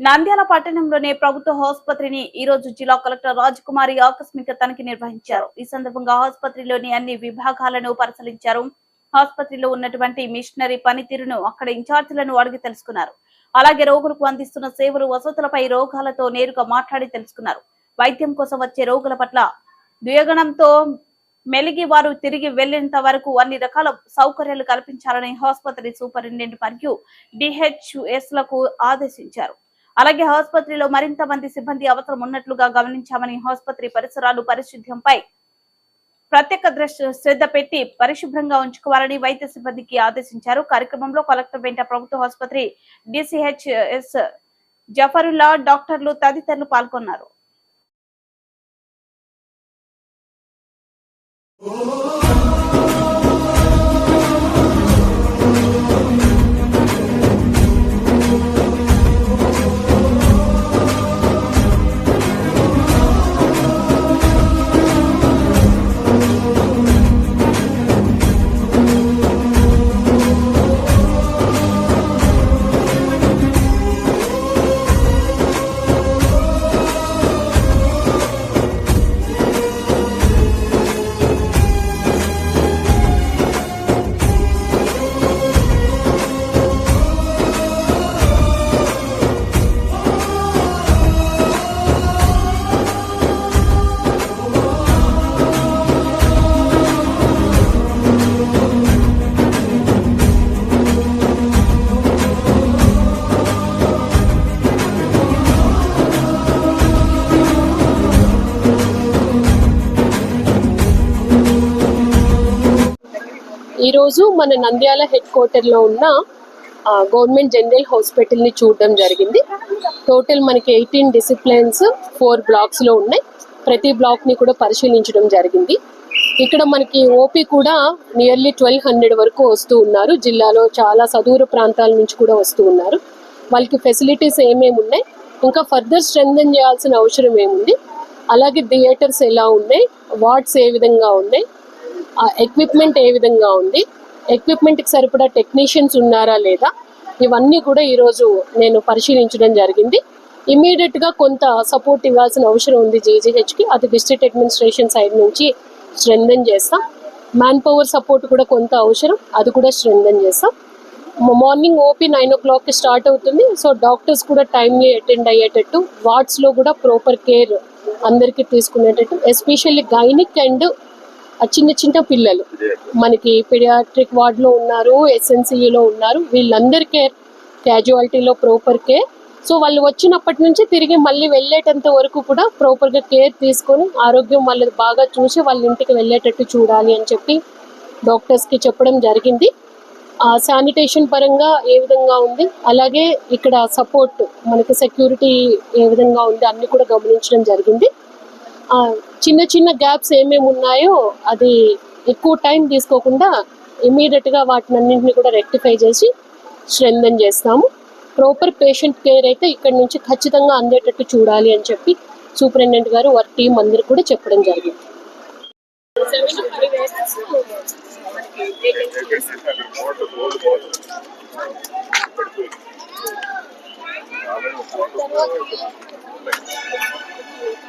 నంద్యాల పట్టణంలోనే ప్రభుత్వ ఆసుపత్రిని ఈ రోజు జిల్లా కలెక్టర్ రాజ్ కుమారి ఆకస్మిక తనిఖీ నిర్వహించారు. ఈ సందర్భంగా ఆసుపత్రిలోని అన్ని విభాగాలను పరిశీలించారు. ఆసుపత్రిలో ఉన్నటువంటి మిషనరీ పనితీరును అక్కడ ఇన్ఛార్జీలను అడిగి తెలుసుకున్నారు. అలాగే రోగులకు అందిస్తున్న సేవలు వసతులపై రోగాలతో నేరుగా మాట్లాడి తెలుసుకున్నారు. వైద్యం కోసం వచ్చే రోగుల పట్ల ద్వేగణంతో మెలిగి వారు తిరిగి వెళ్ళేంత వరకు అన్ని రకాల సౌకర్యాలు కల్పించాలని ఆసుపత్రి సూపరింటెండెంట్ మరియు డిహెచ్ఎస్లకు ఆదేశించారు. అలాగే ఆసుపత్రిలో మరింత మంది సిబ్బంది అవసరం ఉన్నట్లుగా గమనించామని ఆసుపత్రి పరిసరాలు పరిశుద్ధ్యంపై ప్రత్యేక దృష్టి శ్రద్ధ పెట్టి పరిశుభ్రంగా ఉంచుకోవాలని వైద్య సిబ్బందికి ఆదేశించారు. కార్యక్రమంలో కలెక్టర్ వెంట ప్రభుత్వ ఆసుపత్రి డిసిహెచ్ఎస్ జఫరుల్లా డాక్టర్లు తదితరులు పాల్గొన్నారు. ఈరోజు మన నంద్యాల హెడ్ క్వార్టర్లో ఉన్న గవర్నమెంట్ జనరల్ హాస్పిటల్ని చూడడం జరిగింది. టోటల్ మనకి ఎయిటీన్ డిసిప్లిన్స్ ఫోర్ బ్లాక్స్లో ఉన్నాయి. ప్రతి బ్లాక్ని కూడా పరిశీలించడం జరిగింది. ఇక్కడ మనకి ఓపీ కూడా నియర్లీ ట్వెల్వ్ హండ్రెడ్ వరకు వస్తూ ఉన్నారు. జిల్లాలో చాలా సదూర ప్రాంతాల నుంచి కూడా వస్తూ ఉన్నారు. వాళ్ళకి ఫెసిలిటీస్ ఏమేమి ఉన్నాయి? ఇంకా ఫర్దర్ స్ట్రెంగ్థన్ చేయాల్సిన అవసరం ఏముంది? అలాగే థియేటర్స్ ఎలా ఉన్నాయి? వార్డ్స్ ఏ విధంగా ఉన్నాయి? ఆ ఎక్విప్మెంట్ ఏ విధంగా ఉంది? ఎక్విప్మెంట్కి సరిపడా టెక్నీషియన్స్ ఉన్నారా లేదా? ఇవన్నీ కూడా ఈరోజు నేను పరిశీలించడం జరిగింది. ఇమీడియట్గా కొంత సపోర్ట్ ఇవ్వాల్సిన అవసరం ఉంది జీజీహెచ్కి అది డిస్ట్రిక్ట్ అడ్మినిస్ట్రేషన్ సైడ్ నుంచి స్ట్రెంగ్థన్ చేస్తాం. మ్యాన్ పవర్ సపోర్ట్ కూడా కొంత అవసరం అది కూడా స్ట్రెంగ్థన్ చేస్తాం. మార్నింగ్ ఓపీ నైన్ ఓ క్లాక్కి స్టార్ట్ అవుతుంది. సో డాక్టర్స్ కూడా టైమ్లీ అటెండ్ అయ్యేటట్టు వార్డ్స్లో కూడా ప్రాపర్ కేర్ అందరికీ తీసుకునేటట్టు ఎస్పెషల్లీ గైనిక్ అండ్ చిన్న చిన్న పిల్లలు. మనకి పిడియాట్రిక్ వార్డ్లో ఉన్నారు ఎస్ఎన్సీలో ఉన్నారు. వీళ్ళందరి కేర్ క్యాజువాలిటీలో ప్రాపర్ కేర్ సో వాళ్ళు వచ్చినప్పటి నుంచి తిరిగి మళ్ళీ వెళ్ళేటంత వరకు కూడా ప్రాపర్గా కేర్ తీసుకొని ఆరోగ్యం వాళ్ళది బాగా చూసి వాళ్ళ ఇంటికి వెళ్ళేటట్టు చూడాలి అని చెప్పి డాక్టర్స్కి చెప్పడం జరిగింది. ఆ శానిటేషన్ పరంగా ఏ విధంగా ఉంది? అలాగే ఇక్కడ సపోర్ట్ మనకి సెక్యూరిటీ ఏ విధంగా ఉంది? అన్ని కూడా గమనించడం జరిగింది. చిన్న చిన్న గ్యాప్స్ ఏమేమి ఉన్నాయో అది ఎక్కువ టైం తీసుకోకుండా ఇమీడియట్గా వాటిని అన్నింటిని కూడా రెక్టిఫై చేసి స్ట్రెంథన్ చేస్తాము. ప్రాపర్ పేషెంట్ కేర్ అయితే ఇక్కడ నుంచి ఖచ్చితంగా అందేటట్టు చూడాలి అని చెప్పి సూపరింటెండెంట్ గారు వారి టీం అందరు కూడా చెప్పడం జరిగింది.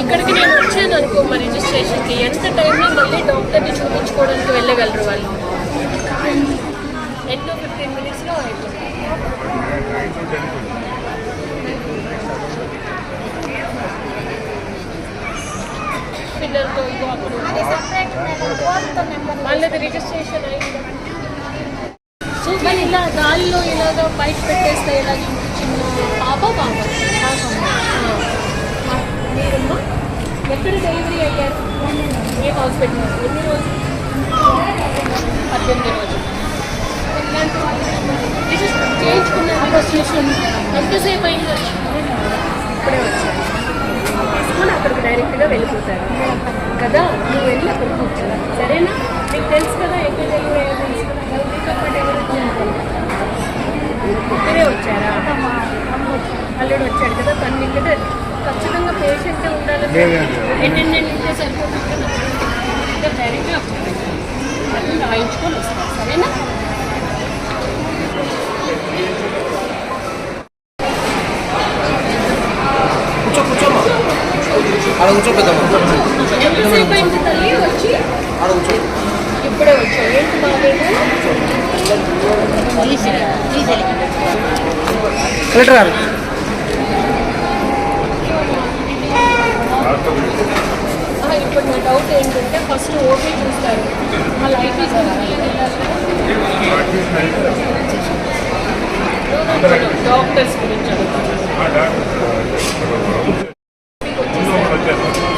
ఇక్కడికి నేను వచ్చాను అనుకో మా రిజిస్ట్రేషన్కి ఎంత టైంలో మళ్ళీ డాక్టర్ని చూపించుకోవడానికి వెళ్ళగలరు వాళ్ళు. టెన్ టు ఫిఫ్టీన్ మినిట్స్లో అయిపోతుంది. పిల్లలతో. వాళ్ళది రిజిస్ట్రేషన్ అయింది. ఇలా గాలిలో ఇలాగ బయట పెట్టేస్తే ఇలా చిన్న పాప పాప. మీరమ్మా ఎక్కడ డెలివరీ అయ్యారు? ఏ హాస్పిటల్ ఎన్ని రోజులు? పద్దెనిమిది రోజులు రిజిస్టర్ చేయించుకున్న రిజిస్ట్రేషన్ ఎంతసేపు అయింది ఇప్పుడే వచ్చాను తీసుకుని అక్కడికి డైరెక్ట్గా వెళ్ళిపోతారు కదా నువ్వు వెళ్ళి అక్కడ కూర్చో సరేనా నీకు తెలుసు కదా ఎక్కడ డెలివరీ అయ్యారో తెలుసు వచ్చారా అల్లుడు వచ్చాడు కదా తను ఇక్కడ ఖచ్చితంగా పేషెంట్ ఉండాలి అటెండెంట్ ఉంటే సరిపోతుంది కదా డైరెక్ట్గా రాయించుకొని వస్తారు సరేనా ఆడ తల్లి వచ్చి ఆడ కూర్చో ఇప్పుడే వచ్చావు ఏంటి కలెక్టర్ గారు ఆ, ఇప్పుడు నా డౌట్ ఏంటంటే ఫస్ట్ ఓపీ చూస్తారు. మళ్ళీ ఐపీ డాక్టర్స్ గురించి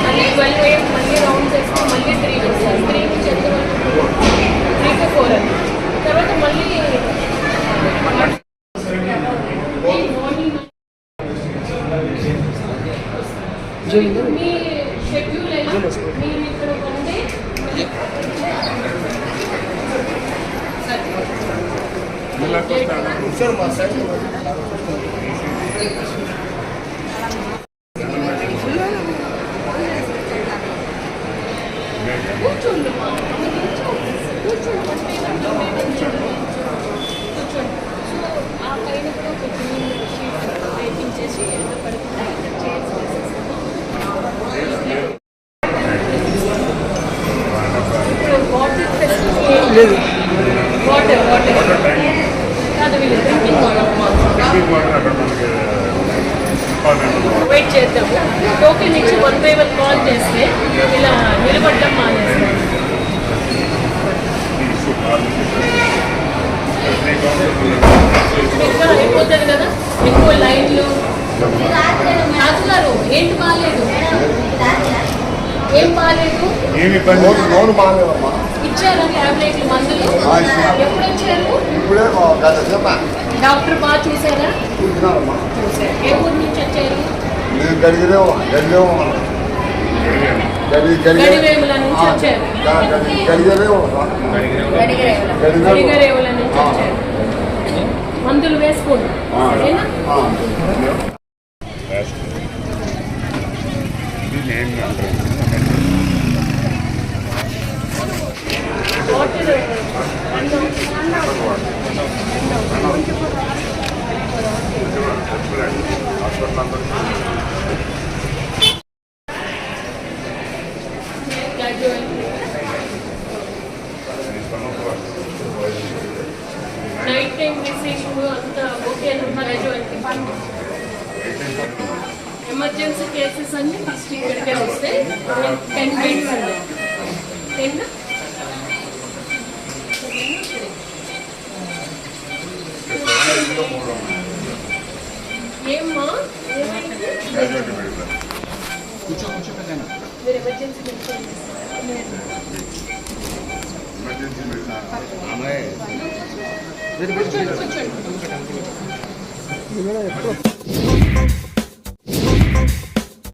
మళ్ళీ ట్వెల్వ్ ఏం మళ్ళీ రౌండ్ చేస్తే మళ్ళీ త్రీ వస్తారు త్రీ నుంచి ఎంత త్రీ టు ఫోర్ అని తర్వాత మళ్ళీ మీ చేసి ఎంత పడుతుందో ఇక్కడ లేదు. Water water. కాదు వీళ్ళు డ్రింకింగ్ వాటర్ వెయిట్ చేద్దాం. టోకెన్ ఇచ్చి వన్ బై వన్ కాల్ చేస్తే ఇలా నిలబడడం మానేస్తాం. అయిపోతుంది కదా? ఎక్కువ లైన్లు. రాజు గారు ఏంటి బాగాలేదు? ఏం బాగాలేదు? ఏమి ఇబ్బంది నోరు బాగాలేదమ్మా. ఇచ్చారా ట్యాబ్లెట్లు మందులు. ఎప్పుడు వచ్చారు ఇప్పుడే డాక్టర్ బాగా చూసారా? చూసారు. ఏ ఊరు నుంచి వచ్చారు? నేను గడిగిరేమో గడిగేమో గడి గడివేముల నుంచి వచ్చారు. గడిగరేమో గడిగరేవుల. నుంచి వచ్చారు. మందులు వేసుకోండి. ఎమర్జెన్సీ కేసెస్ అన్ని ఫస్ట్ ఇక్కడికే వస్తే టెన్ మినిట్స్ టెన్ ఏమ్మా? మీరు ఎమర్జెన్సీ మెడిసిన్ ఎమర్జెన్సీ మెడిసిన్ కూర్చోండి. కూర్చోండి.